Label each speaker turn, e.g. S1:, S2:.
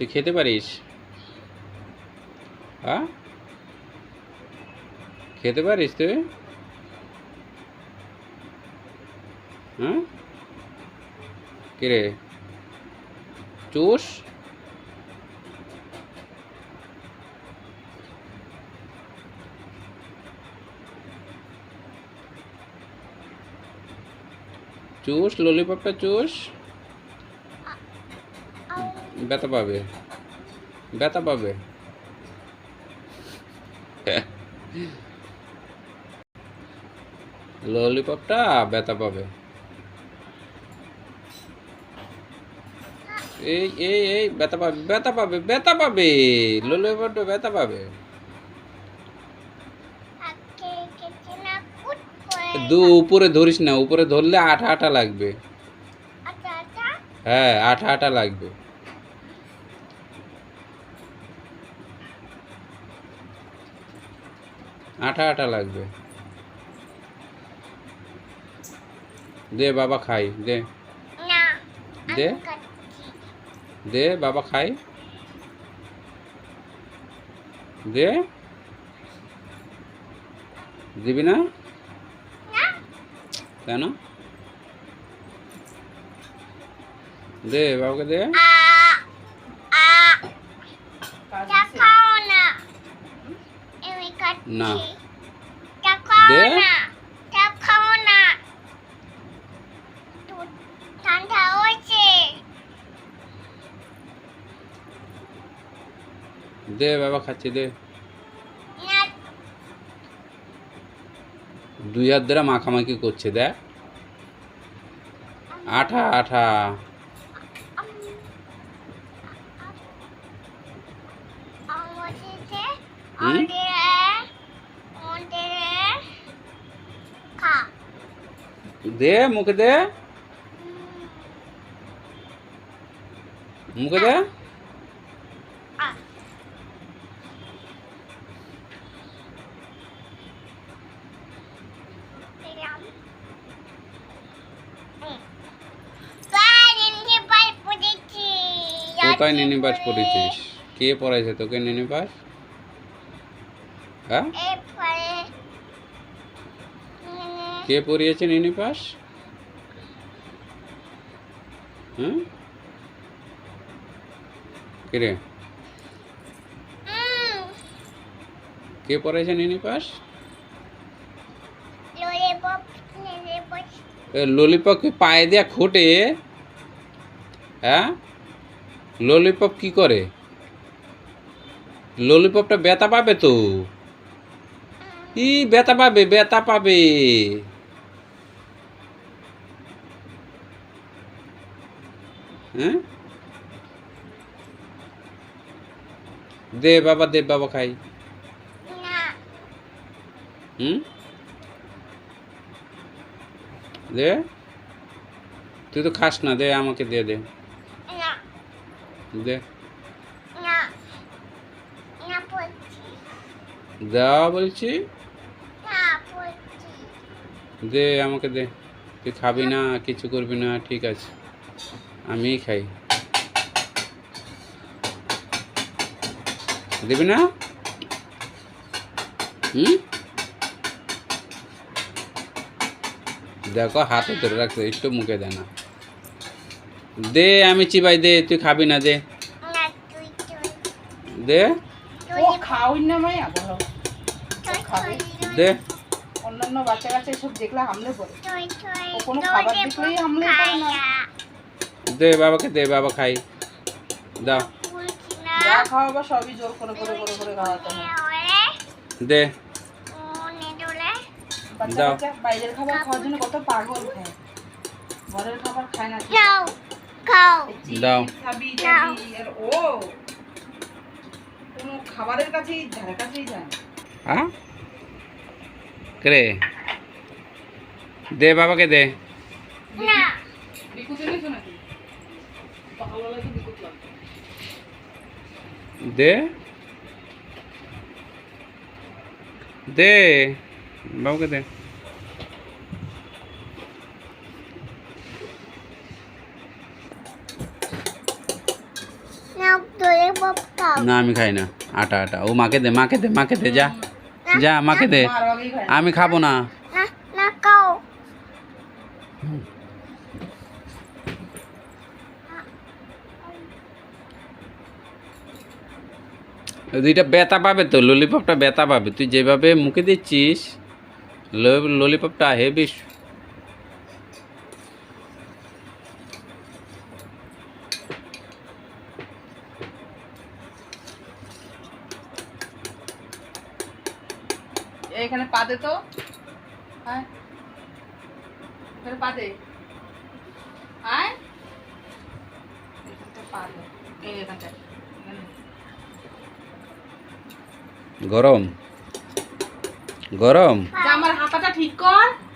S1: তুই খেতে পারিস? হ্যাঁ? খেতে পারিস তুই? হ্যাঁ? কিরে? চুষ? চুষ? ললিপপটা চুষ? ব্যথা পাবে। ব্যথা পাবে। ললিপপটা ব্যথা পাবে। এই এই এই ব্যথা পাবে ব্যথা পাবে ব্যথা পাবে। ললিপপটা ব্যথা পাবে। দু উপরে ধরিস না উপরে ধরলে আঠা আঠা লাগবে। হ্যাঁ আঠা আঠা লাগবে। আঠা আঠা লাগবে। দে বাবা খাই দে। দে। দে বাবা খাই। দে। দিবি না? কেন? দে বাবাকে দে
S2: আ আ চা খাও না আমি কাটছি
S1: না। দে। দে বাবা খাচ্ছি দে দুই হাত দ্বারা মাখামাখি করছে দেখ আঠা আঠা হুম? দে মুখে দে। মুখে দে। কোথায় নিনিবাস পড়েছিস? কে পড়াইছে তোকে নিনিবাস? হ্যাঁ? কে পড়িয়েছে নিনিবাস হুম কিরে কে
S2: ললিপপ ললিপপ।
S1: ললিপপ কি পায়ে দেয়া খোটে হ্যাঁ? ললিপপ কি করে? ললিপপটা ব্যথা পাবে তো? ই ব্যথা পাবে ব্যথা পাবে। হ্যাঁ? দে বাবা দে বাবা খাই। হুম? দে। তুই তো খাস না দে আমাকে দে দে। দে। দেওয়া বলছি। দে আমাকে দে। তুই খাবি না কিছু করবি না ঠিক আছে। আমিই খাই। দিবি না? হুম? দেখো হাতে ধরে রাখছে একটু মুখে দে না। দে আমি চিবাই দে তুই খাবি না দে। দে।
S3: অন্যান্য বাচ্চা কাচ্চা এসব দেখলে হামলে পড়ে। কোনো খাবার দেখলেই হামলে পড়ে না।
S1: দে বাবাকে দে বাবা খাই। দাও। দে।
S3: বাইরের খাবার খাওয়ার জন্য কত পাগল খায়। ঘরের খাবার খায় না।
S1: দাও।
S2: দাও।
S3: আর ও। কোনো খাবারের কাছেই ধারে কাছেই যায়
S1: হ্যাঁ কে দে বাবাকে দে। দে। দে। বাবুকে দে।
S2: না
S1: আমি খাই না। আটা আটা। ও মাকে দে মাকে দে মাকে দে যা। যা মাকে দে। আমি খাব না।
S2: না না খাও।
S1: দুইটা ব্যথা পাবে তো ললিপপটা ব্যথা পাবে। তুই যেভাবে মুখে দিচ্ছিস ললিপপটা হেবি
S3: এইখানে পাতে তো। এখানে পাতে আয়। এখানটা পা দে। এই, এখানটায় এখানে।
S1: গরম। গরম।
S3: আমার হাতাটা ঠিক কর।